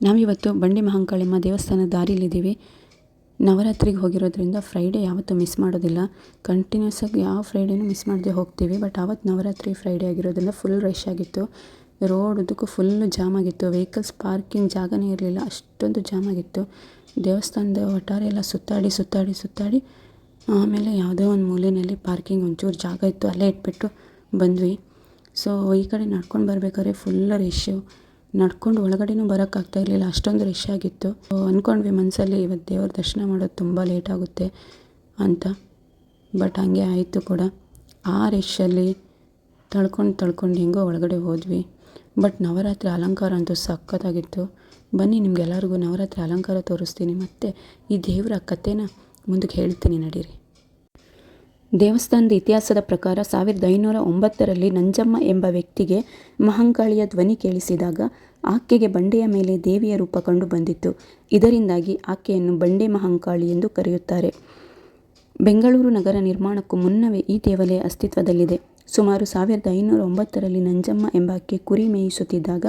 ನಾವಿವತ್ತು ಬಂಡಿ ಮಹಾಂಕಾಳಿಮ್ಮ ದೇವಸ್ಥಾನದ ದಾರಿಲಿದ್ದೀವಿ ನವರಾತ್ರಿಗೆ ಹೋಗಿರೋದ್ರಿಂದ ಫ್ರೈಡೇ ಯಾವತ್ತೂ ಮಿಸ್ ಮಾಡೋದಿಲ್ಲ. ಕಂಟಿನ್ಯೂಸ್ ಆಗಿ ಯಾವ ಫ್ರೈಡೇನೂ ಮಿಸ್ ಮಾಡದೆ ಹೋಗ್ತೀವಿ. ಬಟ್ ಆವತ್ತು ನವರಾತ್ರಿ ಫ್ರೈಡೇ ಆಗಿರೋದ್ರಿಂದ ಫುಲ್ ರಶ್ ಆಗಿತ್ತು. ರೋಡ್ ಉದ್ದಕ್ಕೂ ಫುಲ್ಲು ಜಾಮ್ ಆಗಿತ್ತು. ವೆಹಿಕಲ್ಸ್ ಪಾರ್ಕಿಂಗ್ ಜಾಗನೇ ಇರಲಿಲ್ಲ. ಅಷ್ಟೊಂದು ಜಾಮ್ ಆಗಿತ್ತು. ದೇವಸ್ಥಾನದ ಒಟ್ಟಾರೆ ಎಲ್ಲ ಸುತ್ತಾಡಿ ಸುತ್ತಾಡಿ ಸುತ್ತಾಡಿ ಆಮೇಲೆ ಯಾವುದೋ ಒಂದು ಮೂಲೆಯಲ್ಲಿ ಪಾರ್ಕಿಂಗ್ ಒಂಚೂರು ಜಾಗ ಇತ್ತು. ಅಲ್ಲೇ ಇಟ್ಬಿಟ್ಟು ಬಂದ್ವಿ. ಸೊ ಈ ಕಡೆ ನಡ್ಕೊಂಡು ಬರ್ಬೇಕಾದ್ರೆ ಫುಲ್ ರಶ್ಶು ನಡ್ಕೊಂಡು ಒಳಗಡೆನೂ ಬರೋಕ್ಕಾಗ್ತಾ ಇರಲಿಲ್ಲ. ಅಷ್ಟೊಂದು ರಶ್ ಆಗಿತ್ತು. ಅನ್ಕೊಂಡ್ವಿ ಮನಸ್ಸಲ್ಲಿ ಇವತ್ತು ದೇವ್ರ ದರ್ಶನ ಮಾಡೋದು ತುಂಬ ಲೇಟ್ ಆಗುತ್ತೆ ಅಂತ. ಬಟ್ ಹಂಗೆ ಆಯಿತು ಕೂಡ. ಆ ರಶ್ಶಲ್ಲಿ ತಳ್ಕೊಂಡು ತಳ್ಕೊಂಡು ಹೆಂಗೋ ಒಳಗಡೆ ಹೋದ್ವಿ. ಬಟ್ ನವರಾತ್ರಿ ಅಲಂಕಾರ ಅಂತೂ ಸಖತ್ತಾಗಿತ್ತು. ಬನ್ನಿ ನಿಮ್ಗೆಲ್ಲರಿಗೂ ನವರಾತ್ರಿ ಅಲಂಕಾರ ತೋರಿಸ್ತೀನಿ. ಮತ್ತು ಈ ದೇವರ ಕಥೆನ ಮುಂದಕ್ಕೆ ಹೇಳ್ತೀನಿ ನಡೀರಿ. ದೇವಸ್ಥಾನದ ಇತಿಹಾಸದ ಪ್ರಕಾರ ಸಾವಿರದ ಐನೂರ ಒಂಬತ್ತರಲ್ಲಿ ನಂಜಮ್ಮ ಎಂಬ ವ್ಯಕ್ತಿಗೆ ಮಹಂಕಾಳಿಯ ಧ್ವನಿ ಕೇಳಿಸಿದಾಗ ಆಕೆಗೆ ಬಂಡೆಯ ಮೇಲೆ ದೇವಿಯ ರೂಪ ಕಂಡು ಬಂದಿತ್ತು. ಇದರಿಂದಾಗಿ ಆಕೆಯನ್ನು ಬಂಡೆ ಮಹಂಕಾಳಿ ಎಂದು ಕರೆಯುತ್ತಾರೆ. ಬೆಂಗಳೂರು ನಗರ ನಿರ್ಮಾಣಕ್ಕೂ ಮುನ್ನವೇ ಈ ದೇವಾಲಯ ಅಸ್ತಿತ್ವದಲ್ಲಿದೆ. ಸುಮಾರು ಸಾವಿರದ ಐನೂರ ಒಂಬತ್ತರಲ್ಲಿ ನಂಜಮ್ಮ ಎಂಬಾಕೆ ಕುರಿ ಮೇಯಿಸುತ್ತಿದ್ದಾಗ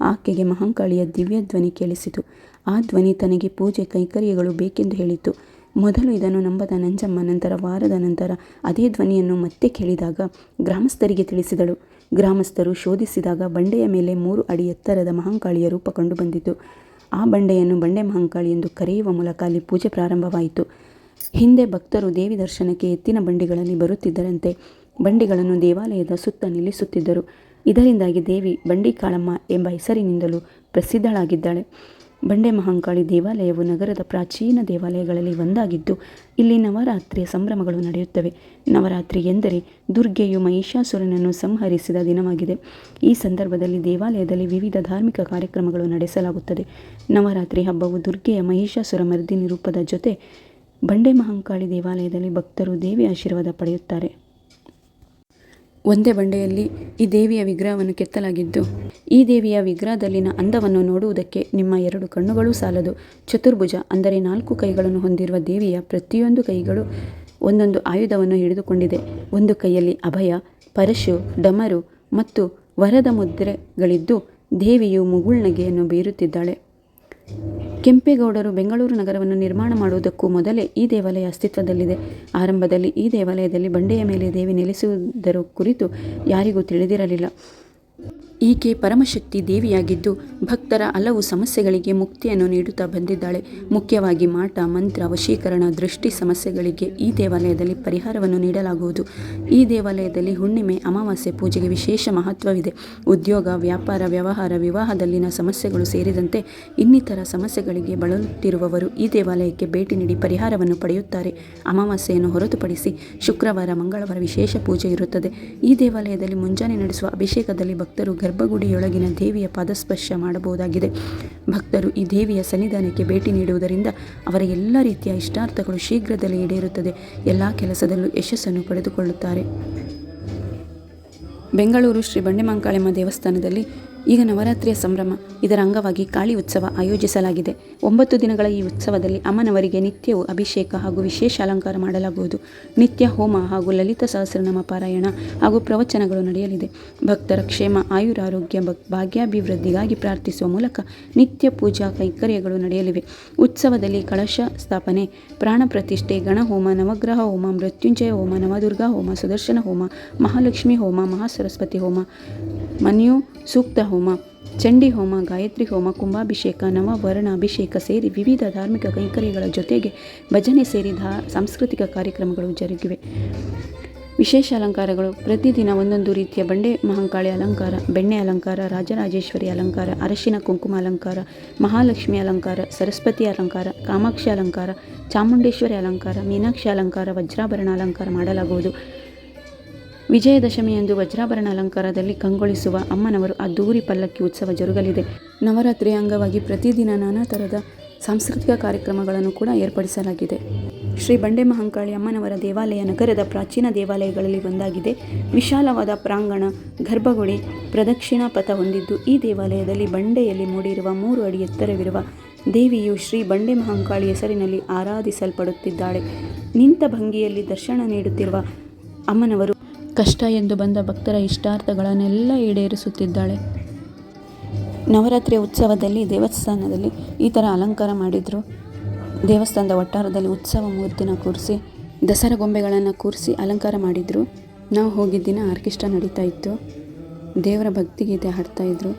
ಆಕೆಗೆ ಮಹಂಕಾಳಿಯ ದಿವ್ಯ ಧ್ವನಿ ಕೇಳಿಸಿತು. ಆ ಧ್ವನಿ ತನಗೆ ಪೂಜೆ ಕೈಕರ್ಯಗಳು ಬೇಕೆಂದು ಹೇಳಿತು ಮೊದಲು ಇದನ್ನು ನಂಬದ ನಂಜಮ್ಮ, ನಂತರ ವಾರದ ನಂತರ ಅದೇ ಧ್ವನಿಯನ್ನು ಮತ್ತೆ ಕೇಳಿದಾಗ ಗ್ರಾಮಸ್ಥರಿಗೆ ತಿಳಿಸಿದಳು. ಗ್ರಾಮಸ್ಥರು ಶೋಧಿಸಿದಾಗ ಬಂಡೆಯ ಮೇಲೆ ಮೂರು ಅಡಿ ಎತ್ತರದ ಮಹಾಂಕಾಳಿಯ ರೂಪ ಕಂಡುಬಂದಿತು ಆ ಬಂಡೆಯನ್ನು ಬಂಡೆ ಮಹಾಂಕಾಳಿ ಎಂದು ಕರೆಯುವ ಮೂಲಕ ಅಲ್ಲಿ ಪೂಜೆ ಪ್ರಾರಂಭವಾಯಿತು. ಹಿಂದೆ ಭಕ್ತರು ದೇವಿ ದರ್ಶನಕ್ಕೆ ಎತ್ತಿನ ಬಂಡಿಗಳಲ್ಲಿ ಬರುತ್ತಿದ್ದರಂತೆ ಬಂಡಿಗಳನ್ನು ದೇವಾಲಯದ ಸುತ್ತ ನಿಲ್ಲಿಸುತ್ತಿದ್ದರು. ಇದರಿಂದಾಗಿ ದೇವಿ ಬಂಡಿ ಕಾಳಮ್ಮ ಎಂಬ ಹೆಸರಿನಿಂದಲೂ ಪ್ರಸಿದ್ಧಳಾಗಿದ್ದಾಳೆ. ಬಂಡೆ ಮಹಾಂಕಾಳಿ ದೇವಾಲಯವು ನಗರದ ಪ್ರಾಚೀನ ದೇವಾಲಯಗಳಲ್ಲಿ ಒಂದಾಗಿದ್ದು, ಇಲ್ಲಿ ನವರಾತ್ರಿಯ ಸಂಭ್ರಮಗಳು ನಡೆಯುತ್ತವೆ. ನವರಾತ್ರಿ ಎಂದರೆ ದುರ್ಗೆಯು ಮಹಿಷಾಸುರನನ್ನು ಸಂಹರಿಸಿದ ದಿನವಾಗಿದೆ. ಈ ಸಂದರ್ಭದಲ್ಲಿ ದೇವಾಲಯದಲ್ಲಿ ವಿವಿಧ ಧಾರ್ಮಿಕ ಕಾರ್ಯಕ್ರಮಗಳು ನಡೆಸಲಾಗುತ್ತದೆ. ನವರಾತ್ರಿ ಹಬ್ಬವು ದುರ್ಗೆಯ ಮಹಿಷಾಸುರ ಮರ್ದಿನಿ ರೂಪದ ಜೊತೆ ಬಂಡೆ ಮಹಾಂಕಾಳಿ ದೇವಾಲಯದಲ್ಲಿ ಭಕ್ತರು ದೇವಿ ಆಶೀರ್ವಾದ ಪಡೆಯುತ್ತಾರೆ. ಒಂದೇ ಬಂಡೆಯಲ್ಲಿ ಈ ದೇವಿಯ ವಿಗ್ರಹವನ್ನು ಕೆತ್ತಲಾಗಿದ್ದು, ಈ ದೇವಿಯ ವಿಗ್ರಹದಲ್ಲಿನ ಅಂದವನ್ನು ನೋಡುವುದಕ್ಕೆ ನಿಮ್ಮ ಎರಡು ಕಣ್ಣುಗಳು ಸಾಲದು. ಚತುರ್ಭುಜ ಅಂದರೆ ನಾಲ್ಕು ಕೈಗಳನ್ನು ಹೊಂದಿರುವ ದೇವಿಯ ಪ್ರತಿಯೊಂದು ಕೈಗಳು ಒಂದೊಂದು ಆಯುಧವನ್ನು ಹಿಡಿದುಕೊಂಡಿದೆ. ಒಂದು ಕೈಯಲ್ಲಿ ಅಭಯ, ಪರಶು, ಡಮರು ಮತ್ತು ವರದ ಮುದ್ರೆಗಳಿದ್ದು ದೇವಿಯು ಮುಗುಳ್ನಗೆಯನ್ನು ಬೀರುತ್ತಿದ್ದಾಳೆ. ಕೆಂಪೇಗೌಡರು ಬೆಂಗಳೂರು ನಗರವನ್ನು ನಿರ್ಮಾಣ ಮಾಡುವುದಕ್ಕೂ ಮೊದಲೇ ಈ ದೇವಾಲಯ ಅಸ್ತಿತ್ವದಲ್ಲಿದೆ. ಆರಂಭದಲ್ಲಿ ಈ ದೇವಾಲಯದಲ್ಲಿ ಬಂಡೆಯ ಮೇಲೆ ದೇವಿ ನೆಲೆಸುವುದರ ಕುರಿತು ಯಾರಿಗೂ ತಿಳಿದಿರಲಿಲ್ಲ. ಈಕೆ ಪರಮಶಕ್ತಿ ದೇವಿಯಾಗಿದ್ದು ಭಕ್ತರ ಹಲವು ಸಮಸ್ಯೆಗಳಿಗೆ ಮುಕ್ತಿಯನ್ನು ನೀಡುತ್ತಾ ಬಂದಿದ್ದಾಳೆ. ಮುಖ್ಯವಾಗಿ ಮಾಟ, ಮಂತ್ರ ವಶೀಕರಣ ದೃಷ್ಟಿ ಸಮಸ್ಯೆಗಳಿಗೆ ಈ ದೇವಾಲಯದಲ್ಲಿ ಪರಿಹಾರವನ್ನು ನೀಡಲಾಗುವುದು. ಈ ದೇವಾಲಯದಲ್ಲಿ ಹುಣ್ಣಿಮೆ, ಅಮಾವಾಸ್ಯೆ ಪೂಜೆಗೆ ವಿಶೇಷ ಮಹತ್ವವಿದೆ. ಉದ್ಯೋಗ, ವ್ಯಾಪಾರ, ವ್ಯವಹಾರ, ವಿವಾಹದಲ್ಲಿನ ಸಮಸ್ಯೆಗಳು ಸೇರಿದಂತೆ ಇನ್ನಿತರ ಸಮಸ್ಯೆಗಳಿಗೆ ಬಳಲುತ್ತಿರುವವರು ಈ ದೇವಾಲಯಕ್ಕೆ ಭೇಟಿ ನೀಡಿ ಪರಿಹಾರವನ್ನು ಪಡೆಯುತ್ತಾರೆ. ಅಮಾವಾಸ್ಯೆಯನ್ನು ಹೊರತುಪಡಿಸಿ ಶುಕ್ರವಾರ, ಮಂಗಳವಾರ ವಿಶೇಷ ಪೂಜೆ ಇರುತ್ತದೆ. ಈ ದೇವಾಲಯದಲ್ಲಿ ಮುಂಜಾನೆ ನಡೆಸುವ ಅಭಿಷೇಕದಲ್ಲಿ ಭಕ್ತರು ಗರ್ಭಗುಡಿಯೊಳಗಿನ ದೇವಿಯ ಪಾದಸ್ಪರ್ಶ ಮಾಡಬಹುದಾಗಿದೆ. ಭಕ್ತರು ಈ ದೇವಿಯ ಸನ್ನಿಧಾನಕ್ಕೆ ಭೇಟಿ ನೀಡುವುದರಿಂದ ಅವರ ಎಲ್ಲ ರೀತಿಯ ಇಷ್ಟಾರ್ಥಗಳು ಶೀಘ್ರದಲ್ಲೇ ಈಡೇರುತ್ತದೆ. ಎಲ್ಲ ಕೆಲಸದಲ್ಲೂ ಯಶಸ್ಸನ್ನು ಪಡೆದುಕೊಳ್ಳುತ್ತಾರೆ. ಬೆಂಗಳೂರು ಶ್ರೀ ಬಂಡೆಮಂಕಾಳೆಮ್ಮ ದೇವಸ್ಥಾನದಲ್ಲಿ ಈಗ ನವರಾತ್ರಿಯ ಸಂಭ್ರಮ. ಇದರ ಅಂಗವಾಗಿ ಕಾಳಿ ಉತ್ಸವ ಆಯೋಜಿಸಲಾಗಿದೆ. ಒಂಬತ್ತು ದಿನಗಳ ಈ ಉತ್ಸವದಲ್ಲಿ ಅಮ್ಮನವರಿಗೆ ನಿತ್ಯವೂ ಅಭಿಷೇಕ ಹಾಗೂ ವಿಶೇಷ ಅಲಂಕಾರ ಮಾಡಲಾಗುವುದು. ನಿತ್ಯ ಹೋಮ ಹಾಗೂ ಲಲಿತ ಸಹಸ್ರನಾಮ ಪಾರಾಯಣ ಹಾಗೂ ಪ್ರವಚನಗಳು ನಡೆಯಲಿದೆ. ಭಕ್ತರ ಕ್ಷೇಮ, ಆಯುರಾರೋಗ್ಯ ಭಾಗ್ಯಾಭಿವೃದ್ಧಿಗಾಗಿ ಪ್ರಾರ್ಥಿಸುವ ಮೂಲಕ ನಿತ್ಯ ಪೂಜಾ ಕೈಕರ್ಯಗಳು ನಡೆಯಲಿವೆ. ಉತ್ಸವದಲ್ಲಿ ಕಳಶ ಸ್ಥಾಪನೆ, ಪ್ರಾಣ ಪ್ರತಿಷ್ಠೆ ಗಣಹೋಮ ನವಗ್ರಹ ಹೋಮ, ಮೃತ್ಯುಂಜಯ ಹೋಮ, ನವದುರ್ಗಾ ಹೋಮ, ಸುದರ್ಶನ ಹೋಮ, ಮಹಾಲಕ್ಷ್ಮಿ ಹೋಮ, ಮಹಾಸರಸ್ವತಿ ಹೋಮ, ಮನ್ಯು ಸೂಕ್ತ ಹೋಮ ಚಂಡಿ ಹೋಮ, ಗಾಯತ್ರಿ ಹೋಮ, ಕುಂಭಾಭಿಷೇಕ ನವವರ್ಣ ಅಭಿಷೇಕ ಸೇರಿ ವಿವಿಧ ಧಾರ್ಮಿಕ ಕೈಂಕರ್ಯಗಳ ಜೊತೆಗೆ ಭಜನೆ ಸೇರಿದ ಸಾಂಸ್ಕೃತಿಕ ಕಾರ್ಯಕ್ರಮಗಳು ಜರುಗಿವೆ. ವಿಶೇಷ ಅಲಂಕಾರಗಳು, ಪ್ರತಿದಿನ ಒಂದೊಂದು ರೀತಿಯ ಬಂಡೆ, ಮಹಾಂಕಾಳಿ ಅಲಂಕಾರ, ಬೆಣ್ಣೆ ಅಲಂಕಾರ, ರಾಜರಾಜೇಶ್ವರಿ ಅಲಂಕಾರ, ಅರಶಿನ ಕುಂಕುಮ ಅಲಂಕಾರ, ಮಹಾಲಕ್ಷ್ಮಿ ಅಲಂಕಾರ, ಸರಸ್ವತಿ ಅಲಂಕಾರ, ಕಾಮಾಕ್ಷಿ ಅಲಂಕಾರ, ಚಾಮುಂಡೇಶ್ವರಿ ಅಲಂಕಾರ, ಮೀನಾಕ್ಷಿ ಅಲಂಕಾರ, ವಜ್ರಾಭರಣ ಅಲಂಕಾರ ಮಾಡಲಾಗುವುದು. ವಿಜಯದಶಮಿಯಂದು ವಜ್ರಾಭರಣ ಅಲಂಕಾರದಲ್ಲಿ ಕಂಗೊಳಿಸುವ ಅಮ್ಮನವರು ಅದ್ದೂರಿ ಪಲ್ಲಕ್ಕಿ ಉತ್ಸವ ಜರುಗಲಿದೆ. ನವರಾತ್ರಿಯ ಅಂಗವಾಗಿ ಪ್ರತಿದಿನ ನಾನಾ ಥರದ ಸಾಂಸ್ಕೃತಿಕ ಕಾರ್ಯಕ್ರಮಗಳನ್ನು ಕೂಡ ಏರ್ಪಡಿಸಲಾಗಿದೆ. ಶ್ರೀ ಬಂಡೆ ಮಹಂಕಾಳಿ ಅಮ್ಮನವರ ದೇವಾಲಯ ನಗರದ ಪ್ರಾಚೀನ ದೇವಾಲಯಗಳಲ್ಲಿ ಒಂದಾಗಿದೆ. ವಿಶಾಲವಾದ ಪ್ರಾಂಗಣ, ಗರ್ಭಗುಡಿ, ಪ್ರದಕ್ಷಿಣಾ ಪಥ ಹೊಂದಿದ್ದು ಈ ದೇವಾಲಯದಲ್ಲಿ ಬಂಡೆಯಲ್ಲಿ ಮೂಡಿರುವ ಮೂರು ಅಡಿ ಎತ್ತರವಿರುವ ದೇವಿಯು ಶ್ರೀ ಬಂಡೆ ಮಹಂಕಾಳಿ ಹೆಸರಿನಲ್ಲಿ ಆರಾಧಿಸಲ್ಪಡುತ್ತಿದ್ದಾಳೆ. ನಿಂತ ಭಂಗಿಯಲ್ಲಿ ದರ್ಶನ ನೀಡುತ್ತಿರುವ ಅಮ್ಮನವರು ಕಷ್ಟ ಎಂದು ಬಂದ ಭಕ್ತರ ಇಷ್ಟಾರ್ಥಗಳನ್ನೆಲ್ಲ ಈಡೇರಿಸುತ್ತಿದ್ದಾಳೆ. ನವರಾತ್ರಿಯ ಉತ್ಸವದಲ್ಲಿ ದೇವಸ್ಥಾನದಲ್ಲಿ ಈ ಥರ ಅಲಂಕಾರ ಮಾಡಿದರು. ದೇವಸ್ಥಾನದ ಒಟ್ಟಾರದಲ್ಲಿ ಉತ್ಸವ ಮೂರ್ತಿನ ಕೂರಿಸಿ, ದಸರಾ ಗೊಂಬೆಗಳನ್ನು ಕೂರಿಸಿ ಅಲಂಕಾರ ಮಾಡಿದರು. ನಾವು ಹೋಗಿದ್ದ ದಿನ ಆರ್ಕೆಸ್ಟ್ರಾ ನಡೀತಾ ಇತ್ತು. ದೇವರ ಭಕ್ತಿಗೀತೆ ಹಾಡ್ತಾಯಿದ್ರು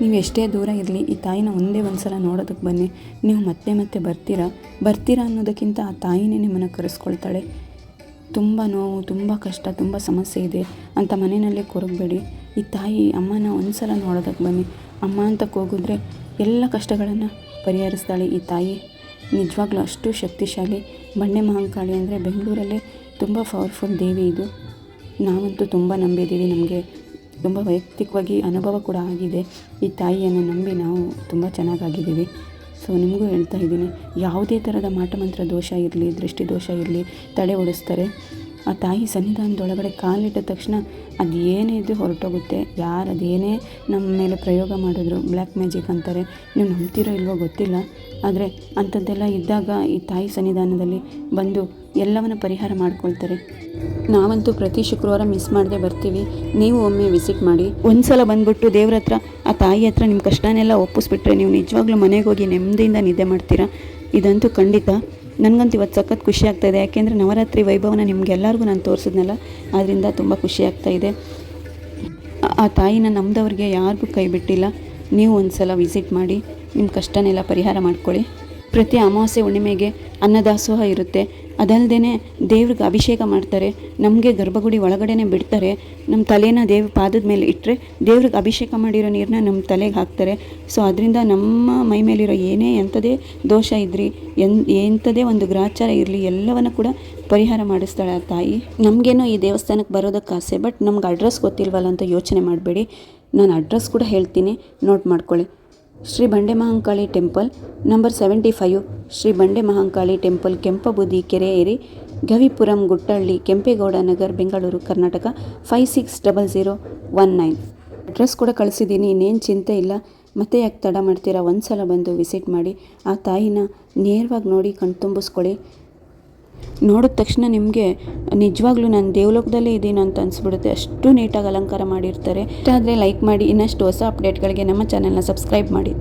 ನೀವು ಎಷ್ಟೇ ದೂರ ಇರಲಿ, ಈ ತಾಯಿನ ಒಂದೇ ಒಂದು ಸಲ ನೋಡೋದಕ್ಕೆ ಬನ್ನಿ. ನೀವು ಮತ್ತೆ ಮತ್ತೆ ಬರ್ತೀರಾ? ಬರ್ತೀರಾ ಅನ್ನೋದಕ್ಕಿಂತ ಆ ತಾಯಿನೇ ನಿಮ್ಮನ್ನು ಕರೆಸ್ಕೊಳ್ತಾಳೆ. ತುಂಬ ನೋವು, ತುಂಬ ಕಷ್ಟ, ತುಂಬ ಸಮಸ್ಯೆ ಇದೆ ಅಂತ ಮನೆಯಲ್ಲೇ ಕೊರಗಬೇಡಿ. ಈ ತಾಯಿ ಅಮ್ಮನ ಒಂದು ಸಲ ನೋಡೋದಕ್ಕೆ ಬನ್ನಿ. ಅಮ್ಮ ಅಂತ ಕೂಗಿದ್ರೆ ಎಲ್ಲ ಕಷ್ಟಗಳನ್ನು ಪರಿಹರಿಸ್ತಾಳೆ ಈ ತಾಯಿ. ನಿಜವಾಗ್ಲೂ ಅಷ್ಟು ಶಕ್ತಿಶಾಲಿ ಬಂಡೆ ಮಹಾಂಕಾಳಿ ಅಂದರೆ ಬೆಂಗಳೂರಲ್ಲೇ ತುಂಬ ಪವರ್ಫುಲ್ ದೇವಿ ಇದು. ನಾವಂತೂ ತುಂಬ ನಂಬಿದ್ದೀವಿ ನಮಗೆ. ತುಂಬ ವೈಯಕ್ತಿಕವಾಗಿ ಅನುಭವ ಕೂಡ ಆಗಿದೆ. ಈ ತಾಯಿಯನ್ನು ನಂಬಿ ನಾವು ತುಂಬ ಚೆನ್ನಾಗಾಗಿದ್ದೀವಿ ಸೊ ನಿಮಗೂ ಹೇಳ್ತಾ ಇದ್ದೀನಿ, ಯಾವುದೇ ಥರದ ಮಾಟಮಂತ್ರ ದೋಷ ಇರಲಿ, ದೃಷ್ಟಿ ದೋಷ ಇರಲಿ, ತಡೆ ಓಡಿಸ್ತಾರೆ. ಆ ತಾಯಿ ಸನ್ನಿಧಾನದೊಳಗಡೆ ಕಾಲಿಟ್ಟ ತಕ್ಷಣ ಅದು ಏನೇ ಹೊರಟೋಗುತ್ತೆ. ಯಾರು ಅದೇನೇ ನಮ್ಮ ಮೇಲೆ ಪ್ರಯೋಗ ಮಾಡಿದ್ರು, ಬ್ಲ್ಯಾಕ್ ಮ್ಯಾಜಿಕ್ ಅಂತಾರೆ, ನೀವು ನಂಬ್ತಿರೋ ಇಲ್ವೋ ಗೊತ್ತಿಲ್ಲ. ಆದರೆ ಅಂಥದ್ದೆಲ್ಲ ಇದ್ದಾಗ ಈ ತಾಯಿ ಸನ್ನಿಧಾನದಲ್ಲಿ ಬಂದು ಎಲ್ಲವನ್ನು ಪರಿಹಾರ ಮಾಡ್ಕೊಳ್ತಾರೆ. ನಾವಂತೂ ಪ್ರತಿ ಶುಕ್ರವಾರ ಮಿಸ್ ಮಾಡದೆ ಬರ್ತೀವಿ. ನೀವು ಒಮ್ಮೆ ವಿಸಿಟ್ ಮಾಡಿ. ಒಂದು ಸಲ ಬಂದ್ಬಿಟ್ಟು ದೇವ್ರ ಹತ್ರ, ಆ ತಾಯಿ ಹತ್ರ ನಿಮ್ಮ ಕಷ್ಟನೆಲ್ಲ ಒಪ್ಪಿಸ್ಬಿಟ್ರೆ ನೀವು ನಿಜವಾಗ್ಲೂ ಮನೆಗೆ ಹೋಗಿ ನೆಮ್ಮದಿಯಿಂದ ನಿದ್ದೆ ಮಾಡ್ತೀರಾ? ಇದಂತೂ ಖಂಡಿತ. ನನಗಂತೂ ಇವತ್ತು ಸಖತ್ ಖುಷಿ ಆಗ್ತಾ ಇದೆ. ಯಾಕೆಂದರೆ ನವರಾತ್ರಿ ವೈಭವನ ನಿಮ್ಗೆಲ್ಲರಿಗೂ ನಾನು ತೋರಿಸಿದ್ನಲ್ಲ ಆದ್ದರಿಂದ ತುಂಬ ಖುಷಿ ಆಗ್ತಾ ಇದೆ. ಆ- ಆ ತಾಯಿನ ನಮ್ಮದವ್ರಿಗೆ ಯಾರಿಗೂ ಕೈ ಬಿಟ್ಟಿಲ್ಲ. ನೀವು ಒಂದು ಸಲ ವಿಸಿಟ್ ಮಾಡಿ ನಿಮ್ಮ ಕಷ್ಟನೆಲ್ಲ ಪರಿಹಾರ ಮಾಡ್ಕೊಳ್ಳಿ. ಪ್ರತಿ ಅಮಾವಾಸ್ಯೆ ಹುಣ್ಣಿಮೆಗೆ ಅನ್ನದಾಸೋಹ ಇರುತ್ತೆ. ಅದಲ್ಲದೆ ದೇವ್ರಿಗೆ ಅಭಿಷೇಕ ಮಾಡ್ತಾರೆ. ನಮಗೆ ಗರ್ಭಗುಡಿ ಒಳಗಡೆನೆ ಬಿಡ್ತಾರೆ. ನಮ್ಮ ತಲೆನ ದೇವ್ರ ಪಾದದ ಮೇಲೆ ಇಟ್ಟರೆ ದೇವ್ರಿಗೆ ಅಭಿಷೇಕ ಮಾಡಿರೋ ನೀರನ್ನ ನಮ್ಮ ತಲೆಗೆ ಹಾಕ್ತಾರೆ. ಸೊ ಅದರಿಂದ ನಮ್ಮ ಮೈ ಮೇಲಿರೋ ಏನೇ ಎಂಥದೇ ದೋಷ ಇದ್ರಿ, ಎನ್, ಎಂಥದೇ ಒಂದು ಗ್ರಾಚಾರ ಇರಲಿ, ಎಲ್ಲವನ್ನು ಕೂಡ ಪರಿಹಾರ ಮಾಡಿಸ್ತಾಳೆ ಆ ತಾಯಿ. ನಮಗೇನೋ ಈ ದೇವಸ್ಥಾನಕ್ಕೆ ಬರೋದಕ್ಕೆ ಆಸೆ, ಬಟ್ ನಮ್ಗೆ ಅಡ್ರೆಸ್ ಗೊತ್ತಿಲ್ವಲ್ಲ ಅಂತ ಯೋಚನೆ ಮಾಡಬೇಡಿ. ನಾನು ಅಡ್ರೆಸ್ ಕೂಡ ಹೇಳ್ತೀನಿ, ನೋಟ್ ಮಾಡ್ಕೊಳ್ಳಿ. Shri Bande Mahankali temple number seventy five, Shri Bande Mahankali temple Kempambudhi Kere ಏರಿ Gavipuram Guttahalli Kempegowda Nagar, Bengaluru, Karnataka five six double zero one nine address ಕೂಡ ಕಳಿಸಿದ್ದೀನಿ ಇನ್ನೇನು ಚಿಂತೆ ಇಲ್ಲ. ಮತ್ತೆ ಯಾಕೆ ತಡ ಮಾಡ್ತೀರಾ? ಒಂದು ಸಲ ಬಂದು ವಿಸಿಟ್ ಮಾಡಿ. ಆ ತಾಯಿನ ನೇರವಾಗಿ ನೋಡಿ ಕಣ್ತುಂಬಿಸ್ಕೊಳ್ಳಿ ನೋಡಿದ ತಕ್ಷಣ ನಿಮಗೆ, ನಿಜವಾಗ್ಲೂ ನಾನು ದೇವಲೋಕದಲ್ಲೇ ಇದ್ದೀನಿ ಅಂತ ಅನಿಸ್ಬಿಡುತ್ತೆ. ಅಷ್ಟು ನೀಟಾಗಿ ಅಲಂಕಾರ ಮಾಡಿರ್ತಾರೆ. ಇಷ್ಟ ಆದರೆ ಲೈಕ್ ಮಾಡಿ, ಇನ್ನಷ್ಟು ಹೊಸ ಅಪ್ಡೇಟ್ಗಳಿಗೆ ನಮ್ಮ ಚಾನೆಲ್ನ ಸಬ್ಸ್ಕ್ರೈಬ್ ಮಾಡಿ.